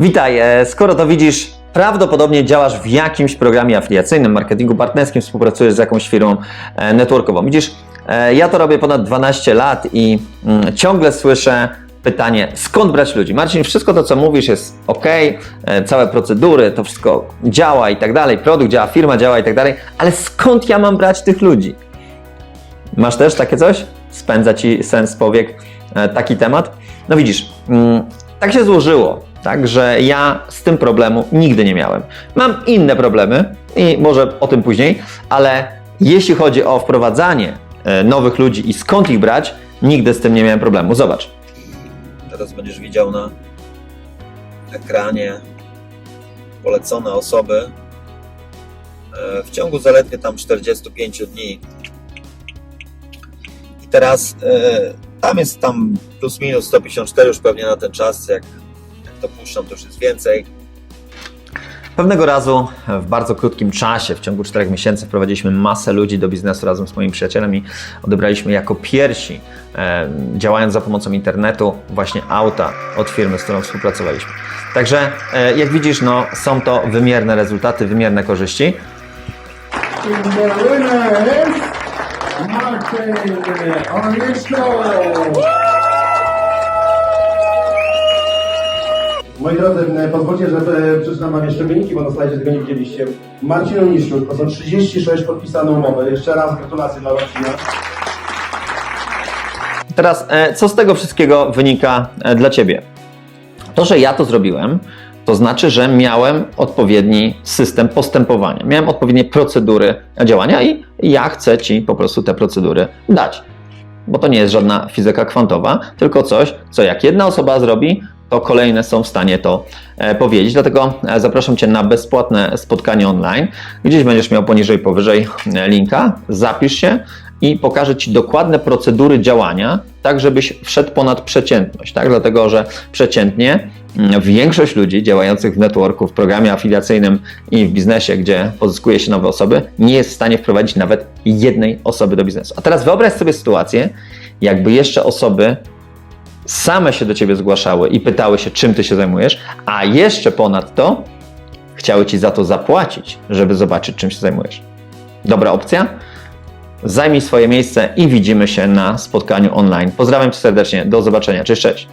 Witaj, skoro to widzisz, prawdopodobnie działasz w jakimś programie afiliacyjnym, marketingu partnerskim, współpracujesz z jakąś firmą e, networkową. Widzisz, e, ja to robię ponad 12 lat i mm, ciągle słyszę pytanie, skąd brać ludzi? Marcin, wszystko to, co mówisz jest ok, e, całe procedury, to wszystko działa i tak dalej, produkt działa, firma działa i tak dalej, ale skąd ja mam brać tych ludzi? Masz też takie coś? Spędza ci sens powiek taki temat? No widzisz, mm, tak się złożyło, tak, że ja z tym problemu nigdy nie miałem. Mam inne problemy i może o tym później, ale jeśli chodzi o wprowadzanie e, nowych ludzi i skąd ich brać, nigdy z tym nie miałem problemu. Zobacz. Teraz będziesz widział na ekranie polecone osoby e, w ciągu zaledwie tam 45 dni. I teraz e, tam jest tam plus minus 154 już pewnie na ten czas, jak, jak to już jest więcej. Pewnego razu w bardzo krótkim czasie, w ciągu 4 miesięcy, wprowadziliśmy masę ludzi do biznesu razem z moimi przyjacielami. Odebraliśmy jako pierwsi, e, działając za pomocą internetu, właśnie auta od firmy, z którą współpracowaliśmy. Także, e, jak widzisz, no, są to wymierne rezultaty, wymierne korzyści. Martin Onisko. Moi drodzy, e, pozwólcie, że przeczytam Wam jeszcze wyniki, bo na slajdzie tego nie widzieliście. Marcin Oniszczuk, to są 36 podpisane umowy. Jeszcze raz gratulacje dla Marcina. Teraz, e, co z tego wszystkiego wynika e, dla Ciebie? To, że ja to zrobiłem, to znaczy, że miałem odpowiedni system postępowania, miałem odpowiednie procedury działania i ja chcę Ci po prostu te procedury dać. Bo to nie jest żadna fizyka kwantowa, tylko coś, co jak jedna osoba zrobi, to kolejne są w stanie to e, powiedzieć. Dlatego e, zapraszam Cię na bezpłatne spotkanie online. Gdzieś będziesz miał poniżej, powyżej e, linka. Zapisz się i pokażę Ci dokładne procedury działania, tak żebyś wszedł ponad przeciętność. Tak? Dlatego, że przeciętnie mm, większość ludzi działających w networku, w programie afiliacyjnym i w biznesie, gdzie pozyskuje się nowe osoby, nie jest w stanie wprowadzić nawet jednej osoby do biznesu. A teraz wyobraź sobie sytuację, jakby jeszcze osoby same się do ciebie zgłaszały i pytały się, czym ty się zajmujesz, a jeszcze ponadto chciały ci za to zapłacić, żeby zobaczyć, czym się zajmujesz. Dobra opcja? Zajmij swoje miejsce i widzimy się na spotkaniu online. Pozdrawiam cię serdecznie. Do zobaczenia. Cześć, cześć.